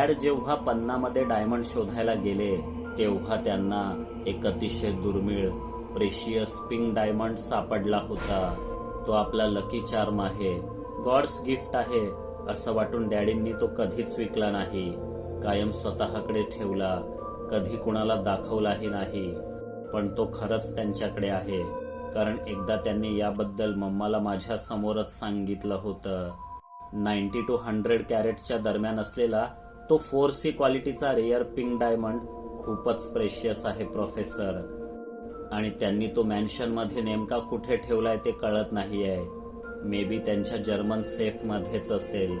Dad जेव्हा पन्नामध्ये diamond शोधायला गेले तेव्हा त्यांना एक अतिशय दुर्मिळ प्रेशियस पिंक डायमंड सापडला होता. तो आपला लकी चार्म आहे. गॉड्स गिफ्ट आहे असं वाटून डॅडींनी तो कधीच विकला नाही. कायम स्वतःकडे ठेवला कधी कुणाला दाखवलाही नाही. पण तो खरंच त्यांच्याकडे आहे. कारण एकदा त्यांनी याबद्दल मम्माला माझ्या समोरच सांगितलं होतं. नाईन्टी टू हंड्रेड कॅरेटच्या दरम्यान असलेला तो फोर सी क्वालिटीचा रेअर पिंक डायमंड खूपच प्रेशियस आहे प्रोफेसर आणि त्यांनी तो मॅन्शनमध्ये नेमका कुठे ठेवलाय ते कळत नाही आहे मे बी त्यांच्या जर्मन सेफमध्येच असेल.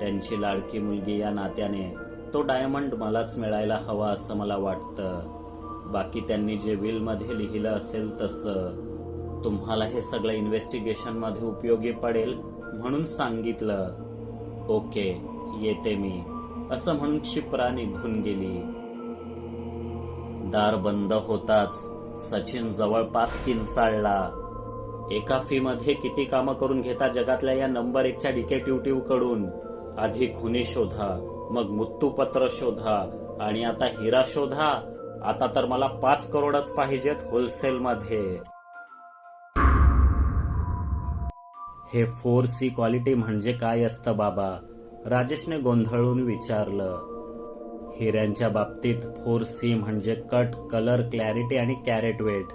त्यांची लाडकी मुलगी या नात्याने तो डायमंड मलाच मिळायला हवा असं मला वाटतं. बाकी त्यांनी जे विलमध्ये लिहिलं असेल तसं. तुम्हाला हे सगळं इन्व्हेस्टिगेशनमध्ये उपयोगी पडेल म्हणून सांगितलं. ओके येते मी. असं म्हणून क्षिप्रा निघून गेली. दार बंद होताच सचिन जवळपास किंचाळला. एका फी मध्ये किती कामं करून घेता जगातल्या या नंबर एकच्या डिकेटिव्हकडून आधी खुनी शोधा मग मृत्यूपत्र शोधा आणि आता हिरा शोधा? आता तर मला पाच करोडच पाहिजेत होलसेल मध्ये हे फोर सी क्वालिटी म्हणजे काय असतं बाबा? राजेशने गोंधळून विचारलं हिऱ्यांच्या बाबतीत फोर सी म्हणजे कट कलर क्लॅरिटी आणि कॅरेट वेट.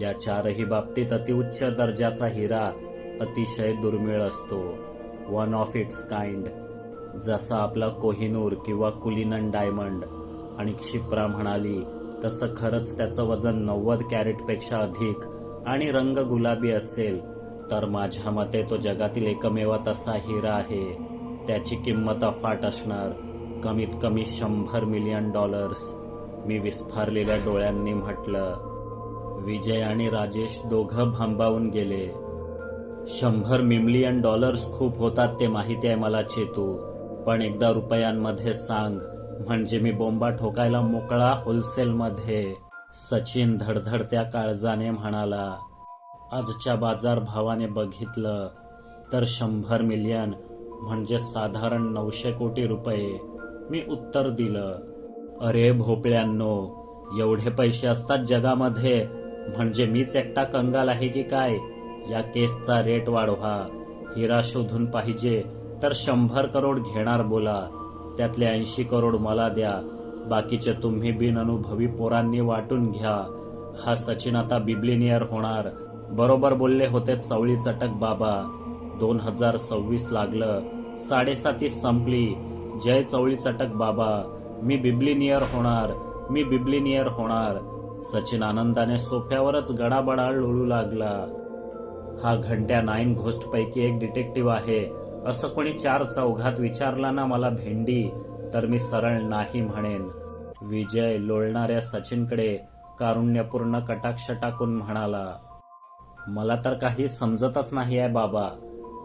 या चारही बाबतीत अतिउच्च दर्जाचा हिरा अतिशय दुर्मिळ असतो. One of its kind. जसा आपला कोहिनूर किंवा कुलिनन डायमंड. आणि क्षिप्रा म्हणाली तसं खरंच त्याचं वजन नव्वद कॅरेटपेक्षा अधिक आणि रंग गुलाबी असेल तर माझ्या मते तो जगातील एकमेव तसा हिरा आहे. त्याची किंमत अफाट असणार. कमीत कमी शंभर मिलियन डॉलर्स. मी विस्फारलेल्या डोळ्यांनी म्हटलं विजय आणि राजेश दोघं भांबावून गेले. शंभर मिलियन डॉलर्स खूप होतात ते माहिती आहे मला चेतू. पण एकदा रुपयांमध्ये सांग म्हणजे मी बोंबा ठोकायला मोकळा होलसेलमध्ये. सचिन धडधडत्या काळजाने म्हणाला आजच्या बाजार भावाने बघितलं तर शंभर मिलियन म्हणजे साधारण नऊशे कोटी रुपये मी उत्तर दिलं. अरे भोपळ्यांनो एवढे पैसे असतात जगामध्ये म्हणजे मीच एकटा कंगाल आहे की काय? या केसचा रेट वाढवा. हिरा शोधून पाहिजे तर शंभर करोड घेणार बोला. त्यातले ऐंशी करोड मला द्या. बाकीचे तुम्ही बिन अनुभवी पोरांनी वाटून घ्या. हा सचिन आता बिब्लिनियर होणार. बरोबर बोलले होते चवळी चटक बाबा. दोन हजार सव्वीस लागलं. साडेसाती संपली. जय चवळी चटक बाबा. मी बिब्लिनियर होणार. मी बिब्लिनियर होणार. सचिन आनंदाने सोफ्यावरच गडाबडा लोळू लागला. हा घंट्या नाईन घोस्टपैकी एक डिटेक्टिव्ह आहे. असं कोणी चार चौघात विचारला ना मला भेंडी तर मी सरळ नाही म्हणेन. विजय लोळणाऱ्या सचिनकडे कारुण्यपूर्ण कटाक्ष टाकून म्हणाला मला तर काही समजतच नाही आहे बाबा.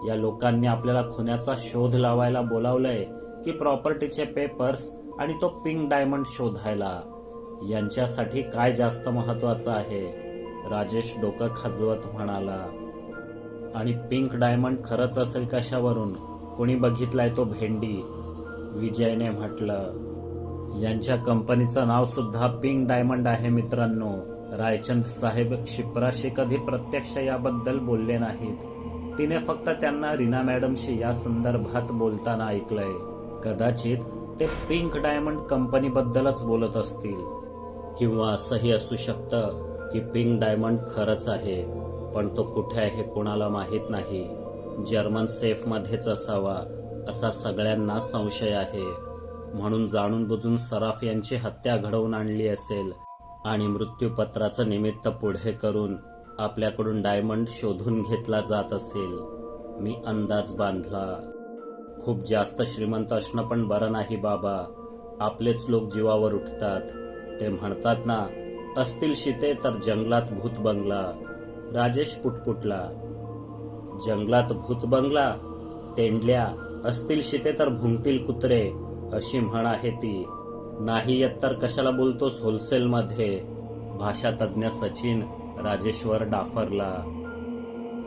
या लोकांनी आपल्याला खुन्याचा शोध लावायला बोलावलंय की प्रॉपर्टीचे पेपर्स आणि तो पिंक डायमंड शोधायला. यांच्यासाठी काय जास्त महत्वाचं आहे? राजेश डोकं खाजवत म्हणाला. आणि पिंक डायमंड खरंच असेल कशावरून? कोणी बघितलाय तो भेंडी? विजयने म्हटलं. यांच्या कंपनीचं नाव सुद्धा पिंक डायमंड आहे मित्रांनो. रायचंद साहेब क्षिप्राशी कधी प्रत्यक्ष याबद्दल बोलले नाहीत. तिने फक्त त्यांना रीना मॅडमशी या संदर्भात बोलताना ऐकलंय. कदाचित ते पिंक डायमंड कंपनीबद्दलच बोलत असतील. किंवा असंही असू शकतं की पिंक डायमंड खरंच आहे पण तो कुठे आहे कोणाला माहीत नाही. जर्मन सेफमध्येच असावा असा सगळ्यांना संशय आहे. म्हणून जाणून बुजून सराफ यांची हत्या घडवून आणली असेल आणि मृत्यूपत्राचं निमित्त पुढे करून आपल्याकडून डायमंड शोधून घेतला जात असेल. मी अंदाज बांधला. खूप जास्त श्रीमंत असणं पण बरं नाही बाबा. आपलेच लोक जीवावर उठतात. ते म्हणतात ना असतील शिते तर जंगलात भूत बंगला. राजेश पुटपुटला. जंगलात भूत बंगला? तेंडल्या असतील शिते तर भुंकतील कुत्रे अशी म्हण आहे ती. नाही येत तर कशाला बोलतोस होलसेलमध्ये? भाषातज्ज्ञ सचिन राजेश्वर डाफरला.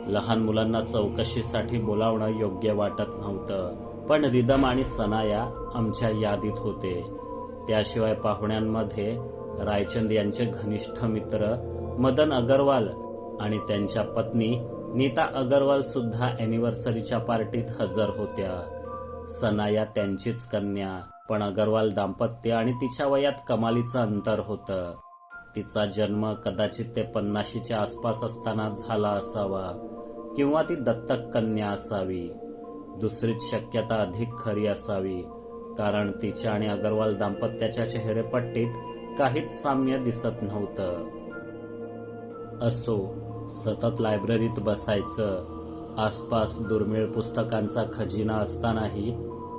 लहान मुलांना चौकशीसाठी बोलावणं योग्य वाटत नव्हतं. पण रिदम आणि सनाया आमच्या यादीत होते. त्याशिवाय पाहुण्यांमध्ये रायचंद यांचे घनिष्ठ मित्र मदन अगरवाल आणि त्यांच्या पत्नी नीता अगरवाल सुद्धा अॅनिव्हर्सरीच्या पार्टीत हजर होत्या. सनाया त्यांचीच कन्या पण अगरवाल दाम्पत्य आणि तिच्या वयात कमालीचं अंतर होतं. तिचा जन्म कदाचित ते पन्नाशीच्या आसपास असताना झाला असावा किंवा ती दत्तक कन्या असावी. दुसरीच शक्यता अधिक खरी असावी कारण तिच्या आणि अगरवाल दाम्पत्याच्या चेहरेपट्टीत काहीच साम्य दिसत नव्हतं. असो सतत लायब्ररीत बसायचं आसपास दुर्मिळ पुस्तकांचा खजिना असतानाही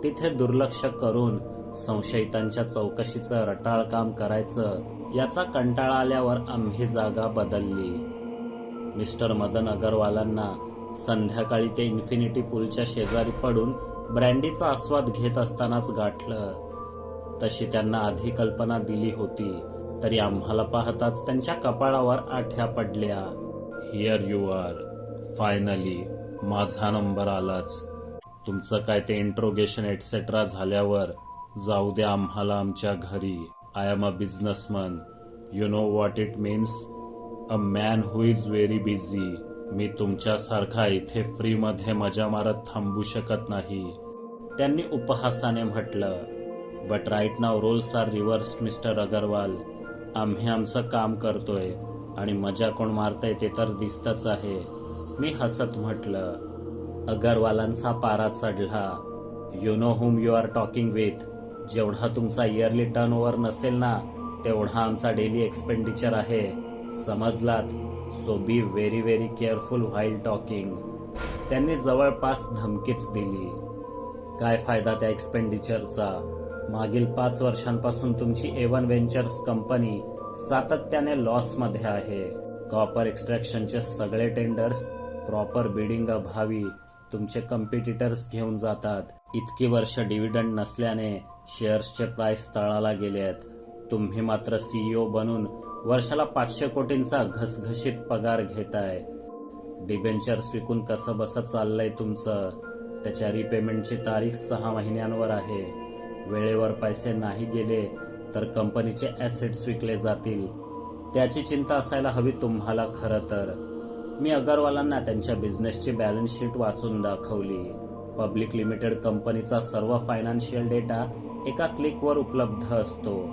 तिथे दुर्लक्ष करून संशयितांच्या चौकशीचं रटाळ काम करायचं याचा कंटाळा आल्यावर आम्ही जागा बदलली. मिस्टर मदन अगरवालांना संध्याकाळी ते इन्फिनिटी पूलच्या शेजारी पडून ब्रँडीचा आस्वाद घेत असतानाच गाठलं. तशी त्यांना आधी कल्पना दिली होती तरी आम्हाला पाहताच त्यांच्या कपाळावर आठ्या पडल्या. हिअर यू आर फायनली माझा नंबर आलाच. तुमचं काय ते इंट्रोगेशन एटसेट्रा झाल्यावर जाऊ द्या आम्हाला आमच्या घरी. I am a businessman You know what it means a man who is very busy मी तुमच्यासारखा इथे फ्रीमध्ये मजा मारत थांबू शकत नाही. त्यांनी उपहासाने म्हटलं but right now roles are reverse mister Agarwal आम्ही आमचं काम करतोय आणि मजा कोण मारतय ते तर दिसतच आहे. मी हसत म्हटलं अगरवालांचा पारा चढला. You know whom you are talking with जेवढा तुमचा इयरली टर्न ओव्हर नसेल ना तेवढा आमचा डेली एक्सपेंडिचर आहे. समजलात? So be very very careful while talking त्यांनी जवळपास धमकीच दिली. काय फायदा त्या एक्सपेंडिचरचा मागील पाच वर्षांपासून तुमची एवन व्हेंचर्स कंपनी सातत्याने लॉसमध्ये आहे. कॉपर एक्स्ट्रॅक्शनचे सगळे टेंडर्स प्रॉपर बिडिंग अभावी तुमचे कम्पिटिटर्स घेऊन जातात. इतकी वर्ष डिव्हिडंड नसल्याने शेअर्सचे प्राइस तळाला गेले आहेत. तुम्ही मात्र सीईओ बनून वर्षाला पाचशे कोटींचा घसघशीत पगार घेताय. डिबेंचर्स विकून कसं बसं चाललंय तुमचं? त्याच्या रिपेमेंटची तारीख सहा महिन्यांवर आहे. वेळेवर पैसे नाही गेले तर कंपनीचे ॲसेट्स विकले जातील. त्याची चिंता असायला हवी तुम्हाला खरं तर. मी अगरवालांना त्यांच्या बिझनेसची बॅलन्स शीट वाचून दाखवली. पब्लिक लिमिटेड कंपनीचा सर्व फायनान्शियल डेटा एका क्लिकवर उपलब्ध असतो.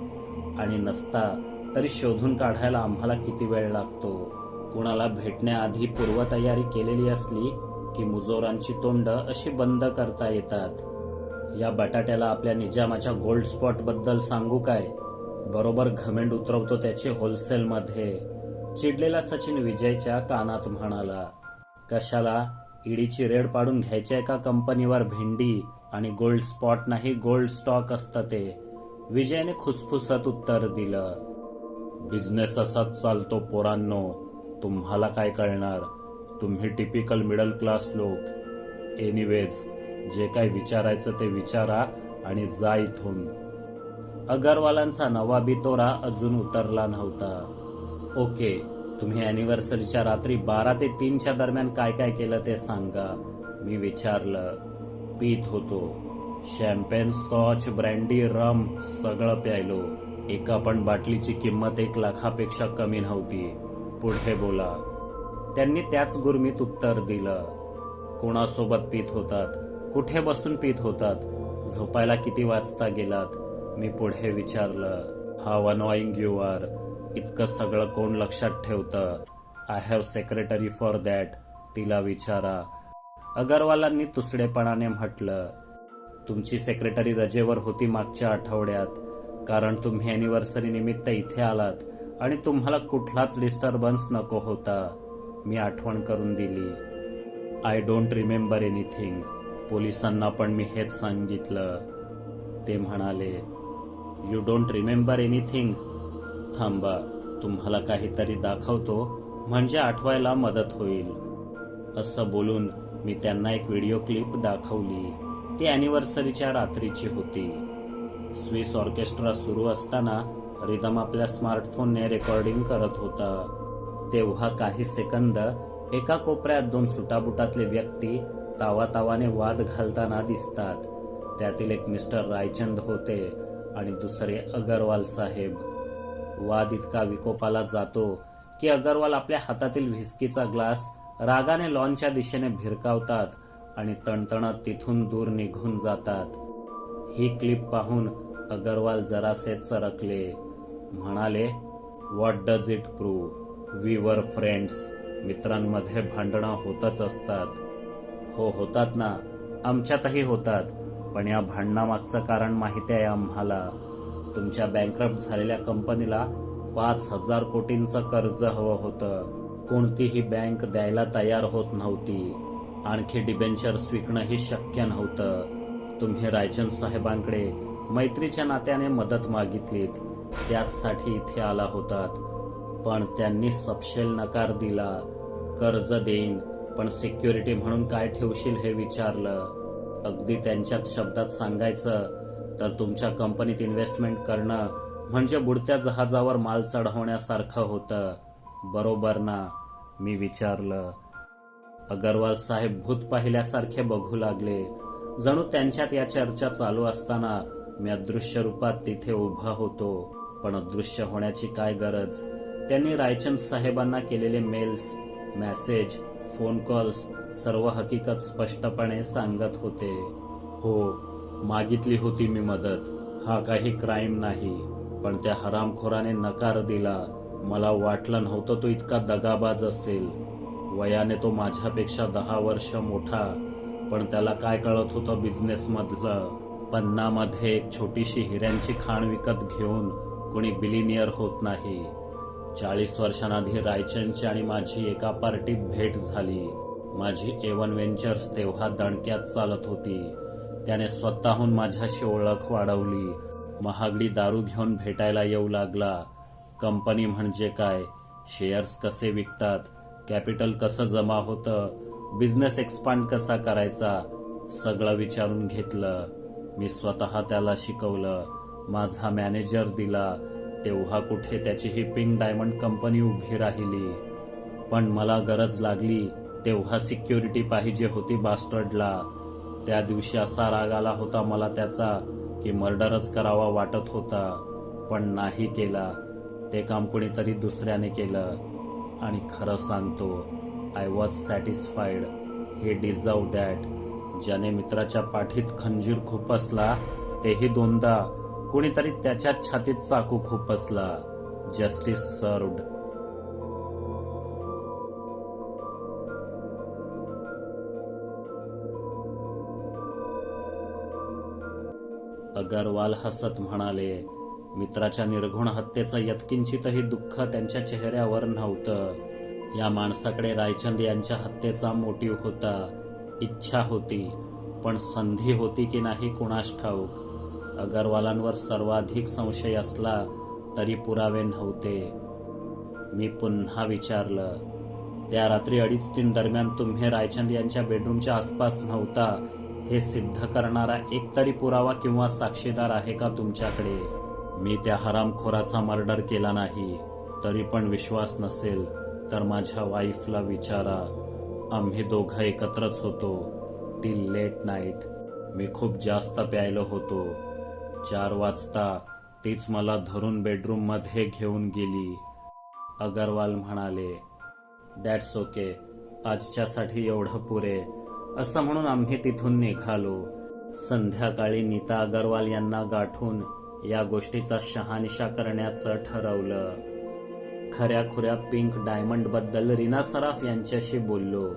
आणि नसता तरी शोधून काढायला आम्हाला किती वेळ लागतो? कुणाला भेटण्याआधी पूर्वतयारी केलेली असली की मुजोरांची तोंड अशी बंद करता येतात. या बटाट्याला आपल्या निजामाच्या गोल्ड स्पॉटबद्दल सांगू काय? बरोबर घमेंड उतरवतो त्याचे होलसेलमध्ये चिडलेला सचिन विजयच्या कानात म्हणाला कशाला? ईडीची रेड पाडून घ्यायच्या एका कंपनीवर भेंडी आणि गोल्ड स्पॉट नाही गोल्ड स्टॉक असतं ते. विजयने खुसफुसत उत्तर दिलं बिझनेस असाच चालतो पोरांनो तुम्हाला काय कळणार? तुम्ही टिपिकल मिडल क्लास लोक. एनिवेज जे काय विचारायचं ते विचारा आणि जा इथून. अगरवालांचा नवा बितोरा अजून उतरला नव्हता. ओके तुम्ही अॅनिव्हर्सरीच्या रात्री बारा ते तीनच्या दरम्यान काय काय केलं ते सांगा. मी विचारलं पीत होतो. शॅम्पेन स्कॉच ब्रँडी रम सगळं प्यायलो. एका पण बाटलीची किंमत एक लाखापेक्षा कमी नव्हती. पुढे बोला. त्यांनी त्याच गुरमीत उत्तर दिलं कोणासोबत पीत होतात? कुठे बसून पीत होतात? झोपायला किती वाजता गेलात? मी पुढे विचारलं हाव अनॉईंग यू आर इतकं सगळं कोण लक्षात ठेवतं? I have secretary for that तिला विचारा. अगरवालांनी तुसडेपणाने म्हटलं तुमची सेक्रेटरी रजेवर होती मागच्या आठवड्यात. कारण तुम्ही अॅनिव्हर्सरी निमित्त इथे आलात आणि तुम्हाला कुठलाच डिस्टर्बन्स नको होता. मी आठवण करून दिली. आय डोंट रिमेंबर एनिथिंग पोलिसांना पण मी हेच सांगितलं. ते म्हणाले यू डोंट रिमेंबर एनिथिंग थांबा तुम्हाला काहीतरी दाखवतो म्हणजे आठवायला मदत होईल. असं बोलून मी त्यांना एक व्हिडिओ क्लिप दाखवली. ती अॅनिव्हर्सरीच्या रात्रीची होती. स्विस ऑर्केस्ट्रा सुरू असताना रिदम आपल्या स्मार्टफोनने रेकॉर्डिंग करत होता. तेव्हा काही सेकंद एका कोपऱ्यात दोन सुटाबुटातले व्यक्ती तावातावाने वाद घालताना दिसतात. त्यातील एक मिस्टर रायचंद होते आणि दुसरे अगरवाल साहेब. वाद इतका विकोपाला जातो की अगरवाल आपल्या हातातील व्हिस्कीचा ग्लास रागाने लॉनच्या दिशेने भिरकावतात आणि तणतणत तिथून दूर निघून जातात. ही क्लिप पाहून अगरवाल जरासे चरकले. म्हणाले what does it prove we were friends मित्रांमध्ये भांडणं होतच असतात. हो होतात ना. आमच्यातही होतात. पण या भांडणामागचं कारण माहिती आहे आम्हाला. तुमच्या बँकरप्ट झालेल्या कंपनीला पाच हजार कोटींचं कर्ज हवं होतं. कोणतीही बँक द्यायला तयार होत नव्हती. आणखी डिबेंचर्स विकणंही शक्य नव्हतं. तुम्ही रायचंद साहेबांकडे मैत्रीच्या नात्याने मदत मागितलीत. त्याचसाठी इथे आला होतात. पण त्यांनी सपशेल नकार दिला. कर्ज देईन पण सिक्युरिटी म्हणून काय ठेवशील हे विचारलं. अगदी त्यांच्याच शब्दात सांगायचं तर तुमच्या कंपनीत इन्व्हेस्टमेंट करणं म्हणजे बुडत्या जहाजावर माल चढवण्यासारखं होतं. बरोबर ना? मी विचारलं. अगरवाल साहेब भूत पाहिल्यासारखे बघू लागले. जणू त्यांच्यात या चर्चा चालू असताना मी अदृश्य रूपात तिथे उभा होतो. पण अदृश्य होण्याची काय गरज? त्यांनी रायचंद साहेबांना केलेले मेल्स मेसेज फोन कॉल्स सर्व हकीकत स्पष्टपणे सांगत होते. हो मागितली होती मी मदत. हा काही क्राईम नाही पण त्या हरामखोराने नकार दिला. मला वाटलं नव्हतं तो इतका दगाबाज असेल. वयाने तो माझ्यापेक्षा दहा वर्ष मोठा पण त्याला काय कळत होतं बिझनेसमधलं पन्नामध्ये एक छोटीशी हिऱ्यांची खाण विकत घेऊन कोणी बिलिनियर होत नाही. चाळीस वर्षांआधी रायचंदची आणि माझी एका पार्टीत भेट झाली. माझी एवन व्हेंचर्स तेव्हा दणक्यात चालत होती. त्याने स्वतःहून माझ्याशी ओळख वाढवली. महागडी दारू घेऊन भेटायला येऊ लागला. कंपनी म्हणजे काय? शेअर्स कसे विकतात? कॅपिटल कसं जमा होतं? बिझनेस एक्सपांड कसा करायचा? सगळं विचारून घेतलं. मी स्वतः त्याला शिकवलं. माझा मॅनेजर दिला. तेव्हा कुठे त्याची ही पिंक डायमंड कंपनी उभी राहिली. पण मला गरज लागली. तेव्हा सिक्युरिटी पाहिजे होती बास्टर्डला. त्या दिवशी असा राग आला होता मला त्याचा की मर्डरच करावा वाटत होता पण नाही केला. ते काम कुणीतरी दुसऱ्याने केलं. आणि खरं सांगतो I was satisfied he deserve that ज्याने मित्राच्या पाठीत खंजीर खुपसला तेही दोनदा. कुणीतरी त्याच्या छातीत चाकू खुपसला जस्टिस सर्वड अगरवाल हसत म्हणाले मित्राच्या निर्घुण हत्येचं यत्किंचितही दुःख त्यांच्या चेहऱ्यावर नव्हतं. या माणसाकडे रायचंद यांच्या हत्येचा मोटिव्ह होता इच्छा होती पण संधी होती की नाही कुणास ठाऊक. अगरवालांवर सर्वाधिक संशय असला तरी पुरावे नव्हते. मी पुन्हा विचारलं त्या रात्री अडीच तीन दरम्यान तुम्ही रायचंद यांच्या बेडरूमच्या आसपास नव्हता हे सिद्ध करणारा एक तरी पुरावा किंवा साक्षीदार आहे का तुमच्याकडे? मी त्या हरामखोराचा मर्डर केला नाही तरी पण विश्वास नसेल तर माझ्या वाईफला विचारा. आम्ही दोघं एकत्रच होतो. ती लेट नाईट मी खूप जास्त प्यायलो होतो. चार वाजता तीच मला धरून बेडरूममध्ये घेऊन गेली. अगरवाल म्हणाले दॅट्स ओके आजच्यासाठी एवढं पुरे. असं म्हणून आम्ही तिथून निघालो. संध्याकाळी नीता अगरवाल यांना गाठून या गोष्टीचा शहानिशा करण्याचं ठरवलं. खऱ्या खुऱ्या पिंक डायमंडबद्दल रीना सराफ यांच्याशी बोललो.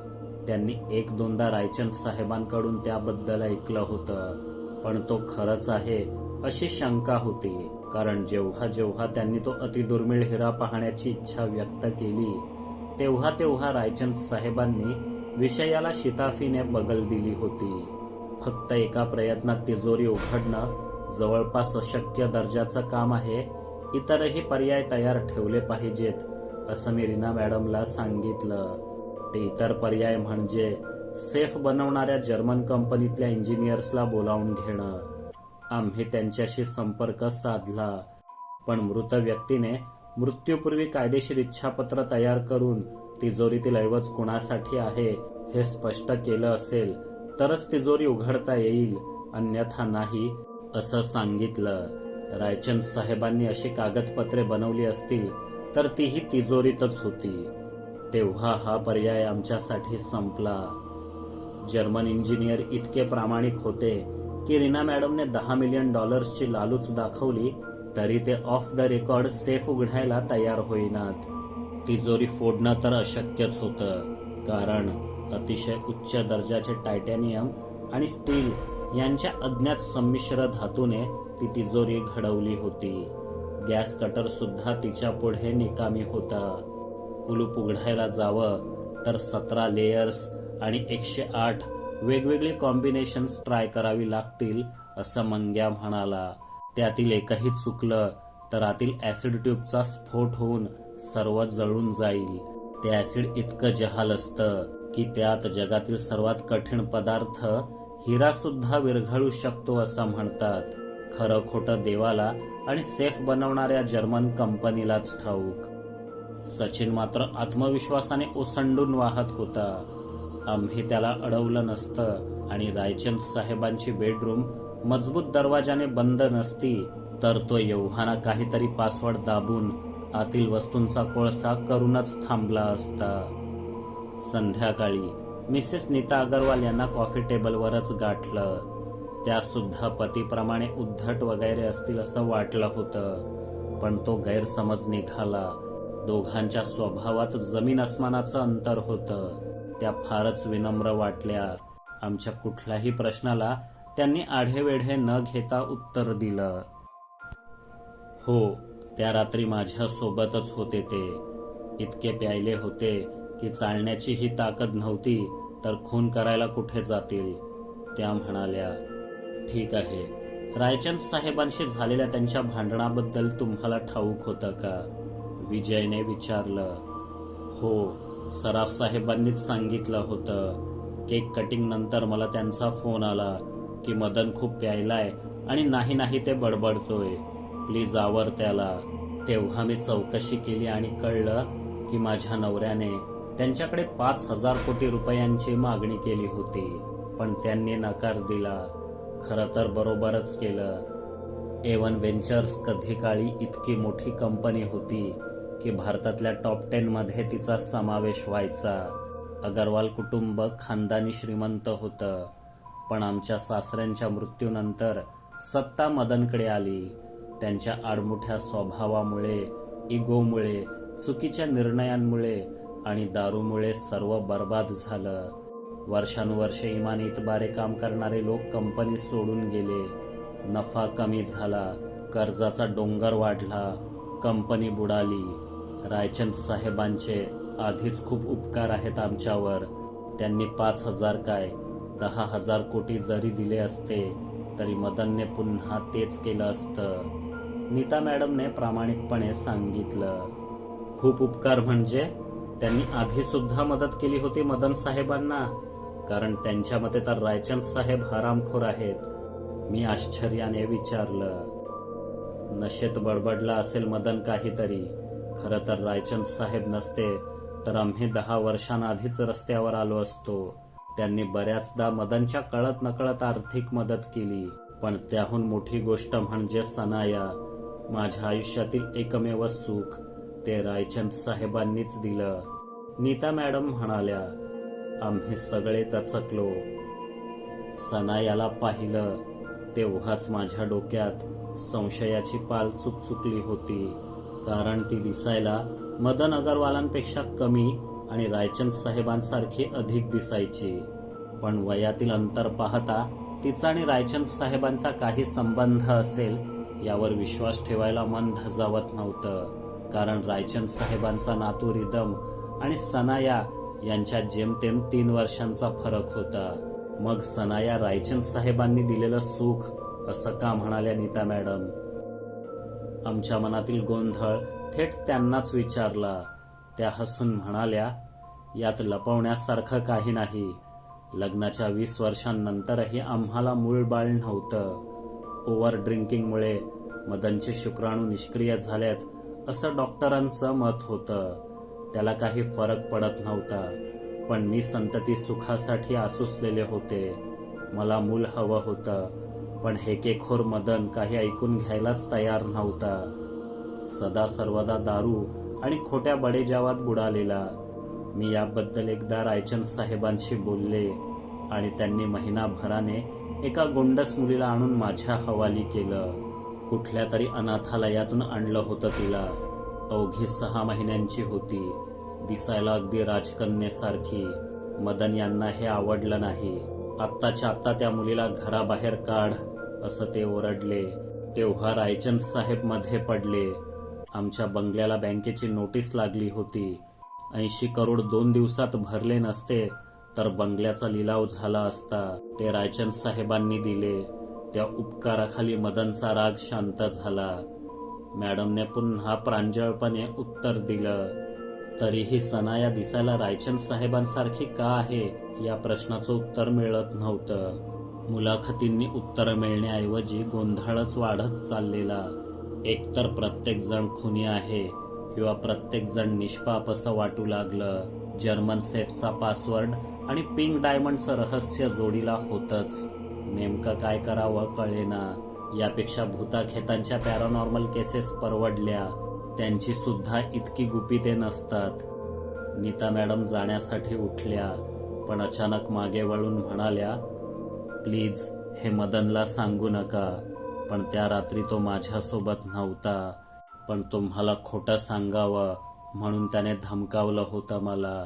त्यांनी एक दोनदा रायचंद साहेबांकडून त्याबद्दल ऐकलं होतं. पण तो खरंच आहे अशी शंका होती. कारण जेव्हा जेव्हा त्यांनी तो अतिदुर्मिळ हिरा पाहण्याची इच्छा व्यक्त केली तेव्हा तेव्हा रायचंद साहेबांनी विषयाला शिताफीने बगल दिली होती. फक्त एका प्रयत्नात तिजोरी उघडणं जवळपास अशक्य दर्जाचं काम आहे. इतरही पर्याय तयार ठेवले पाहिजेत असं मी रीना मॅडमला सांगितलं. ते इतर पर्याय म्हणजे सेफ बनवणाऱ्या जर्मन कंपनीतल्या इंजिनियर्सला बोलावून घेणं. आम्ही त्यांच्याशी संपर्क साधला पण मृत व्यक्तीने मृत्यूपूर्वी कायदेशीर इच्छापत्र तयार करून तिजोरीतील ऐवज कुणासाठी आहे हे स्पष्ट केलं असेल तरच तिजोरी उघडता येईल अन्यथा नाही असं सांगितलं. रायचंद साहेबांनी अशी कागदपत्रे बनवली असतील तर तीही तिजोरीतच होती. तेव्हा हा पर्याय आमच्यासाठी संपला. जर्मन इंजिनियर इतके प्रामाणिक होते की रीना मॅडमने दहा मिलियन डॉलर्सची लालूच दाखवली तरी ते ऑफ द रेकॉर्ड सेफ उघडायला तयार होईनात. तिजोरी फोडणं तर अशक्यच होतं. कारण अतिशय उच्च दर्जाचे टायटॅनियम आणि स्टील यांच्या अज्ञात संमिश्र धातूने ती तिजोरी घडवली होती. गॅस कटर सुद्धा तिच्या पुढे निकामी होता. कुलूप उघडायला जावं तर सतरा लेयर्स आणि एकशे आठ वेगवेगळी कॉम्बिनेशन्स ट्राय करावी लागतील असं मंग्या म्हणाला. त्यातील एकही चुकलं तर आतील ऍसिड ट्यूबचा स्फोट होऊन सर्व जळून जाईल. ते ऍसिड इतकं जहाल असतं की त्यात जगातील सर्वात कठीण पदार्थ हिरा सुद्धा विरघळू शकतो असं म्हणतात. खरं खोटं देवाला आणि सेफ बनवणाऱ्या जर्मन कंपनीलाच ठाऊक. सचिन मात्र आत्मविश्वासाने ओसंडून वाहत होता. आम्ही त्याला अडवलं नसतं आणि रायचंद साहेबांची बेडरूम मजबूत दरवाजाने बंद नसती तर तो एव्हाना काहीतरी पासवर्ड दाबून आतील वस्तूंचा कोळसा करूनच थांबला असता. संध्याकाळी मिसेस नीता अगरवाल यांना कॉफी टेबलवरच गाठलं. त्या सुद्धा पतीप्रमाणे उद्धट वगैरे असतील असं वाटलं होतं पण तो गैरसमज निघाला. दोघांच्या स्वभावात जमीन अस्मानाचं अंतर होतं. त्या फारच विनम्र वाटल्या. आमच्या कुठल्याही प्रश्नाला त्यांनी आढेवेढे न घेता उत्तर दिलं. हो त्या रात्री माझ्यासोबतच होते ते. इतके प्यायले होते की चालण्याची ही ताकद नव्हती तर खून करायला कुठे जातील? त्या म्हणाल्या ठीक आहे. रायचंद साहेबांशी झालेल्या त्यांच्या भांडणाबद्दल तुम्हाला ठाऊक होतं का? विजयने विचारलं. हो सराफ साहेबांनीच सांगितलं होतं. केक कटिंग नंतर मला त्यांचा फोन आला की मदन खूप प्यायलाय आणि नाही नाही ते बडबडतोय. प्लीज आवर त्याला. तेव्हा मी चौकशी केली आणि कळलं की माझ्या नवऱ्याने त्यांच्याकडे पाच हजार कोटी रुपयांची मागणी केली होती पण त्यांनी नकार दिला. खरं तर बरोबरच केलं. एवन व्हेंचर्स कधी काळी इतकी मोठी कंपनी होती की भारतातल्या टॉप टेन मध्ये तिचा समावेश व्हायचा. अगरवाल कुटुंब खानदानी श्रीमंत होतं पण आमच्या सासऱ्यांच्या मृत्यूनंतर सत्ता मदनकडे आली. त्यांच्या आडमुठ्या स्वभावामुळे इगोमुळे चुकीच्या निर्णयांमुळे आणि दारूमुळे सर्व बर्बाद झालं. वर्षानुवर्षे इमानीतबारे काम करणारे लोक कंपनी सोडून गेले. नफा कमी झाला कर्जाचा डोंगर वाढला कंपनी बुडाली. रायचंद साहेबांचे आधीच खूप उपकार आहेत आमच्यावर. त्यांनी पाच हजार काय दहा हजार कोटी जरी दिले असते तरी मदनने पुन्हा तेच केलं असतं. नीता मॅडमने प्रामाणिकपणे सांगितलं. खूप उपकार म्हणजे त्यांनी आधी सुद्धा मदत केली होती मदन साहेबांना कारण त्यांच्या मते तर रायचंद साहेब हरामखोर आहेत. मी आश्चर्याने विचारलं नशेत बडबडला असेल मदन काहीतरी. खरं तर रायचंद साहेब नसते तर आम्ही दहा वर्षांआधीच रस्त्यावर आलो असतो. त्यांनी बऱ्याचदा मदनच्या कळत नकळत आर्थिक मदत केली पण त्याहून मोठी गोष्ट म्हणजे सनाया. माझ्या आयुष्यातील एकमेव सुख ते रायचंद साहेबांनीच दिलं. नीता मॅडम म्हणाल्या आम्ही सगळे तचकलो. सनायाला पाहिलं तेव्हाच माझ्या डोक्यात संशयाची पाल चुकचुकली होती. कारण ती दिसायला मदन अगरवालांपेक्षा कमी आणि रायचंद साहेबांसारखी अधिक दिसायची. पण वयातील अंतर पाहता तिचा आणि रायचंद साहेबांचा काही संबंध असेल यावर विश्वास ठेवायला मन धजावत नव्हतं. कारण रायचंद साहेबांचा नातू रिदम आणि सनाया यांच्यात जेमतेम तीन वर्षांचा फरक होता. मग सनाया रायचंद साहेबांनी दिलेलं सुख असं का म्हणाल्या नीता मॅडम? आमच्या मनातील गोंधळ थेट त्यांनाच विचारला. त्या हसून म्हणाल्या यात लपवण्यासारखं काही नाही. लग्नाच्या वीस वर्षांनंतरही आम्हाला मूळ बाळ नव्हतं. ओव्हर ड्रिंकिंगमुळे मदनचे शुक्राणू निष्क्रिय झाल्यात असं डॉक्टरांचं मत होतं. त्याला काही फरक पडत नव्हता पण मी संतती सुखासाठी आसुसलेले होते. मला मूल हवं होतं पण हेकेखोर मदन काही ऐकून घ्यायलाच तयार नव्हता. सदा सर्वदा दारू आणि खोट्या बडेजावात बुडालेला. मी याबद्दल एकदा रायचंद साहेबांशी बोलले आणि त्यांनी महिनाभराने एका गोंडस मुलीला आणून माझ्या हवाली केलं. कुठल्या तरी अनाथालयातून आणलं होतं तिला. अवघी सहा महिन्यांची होती. दिसायला अगदी राजकन्येसारखी. मदन यांना हे आवडलं नाही. आत्ताच्या आत्ता त्या मुलीला घराबाहेर काढ असं ते ओरडले. तेव्हा रायचंद साहेबमध्ये पडले. आमच्या बंगल्याला बँकेची नोटीस लागली होती. ऐंशी करोड दोन दिवसात भरले नसते. तर बंगल्याचा लिलाव झाला असता ते रायचंद साहेबांनी दिले. त्या उपकाराखाली मदनचा राग शांत झाला. मॅडमने पुन्हा प्रांजळपणे उत्तर दिलं. तरीही सनाया दिसायला रायचंद साहेबांसारखी का आहे? या प्रश्नाचं उत्तर मिळत नव्हतं. मुलाखतींनी उत्तर मिळण्याऐवजी गोंधळच वाढत चाललेला. एकतर प्रत्येक जण खुनी आहे किंवा प्रत्येक जण निष्पाप असं वाटू लागलं. जर्मन सेफचा पासवर्ड आणि पिंक डायमंडचं रहस्य जोडीला होतच. नेमकं काय करावं कळेना. यापेक्षा भूताखेतांच्या पॅरानॉर्मल केसेस परवडल्या. त्यांची सुद्धा इतकी गुपिते नसतात. नीता मॅडम जाण्यासाठी उठल्या पण अचानक मागे वळून म्हणाल्या प्लीज हे मदनला सांगू नका. पण त्या रात्री तो माझ्यासोबत नव्हता. पण तुम्हाला खोटं सांगावं म्हणून त्याने धमकावलं होतं मला.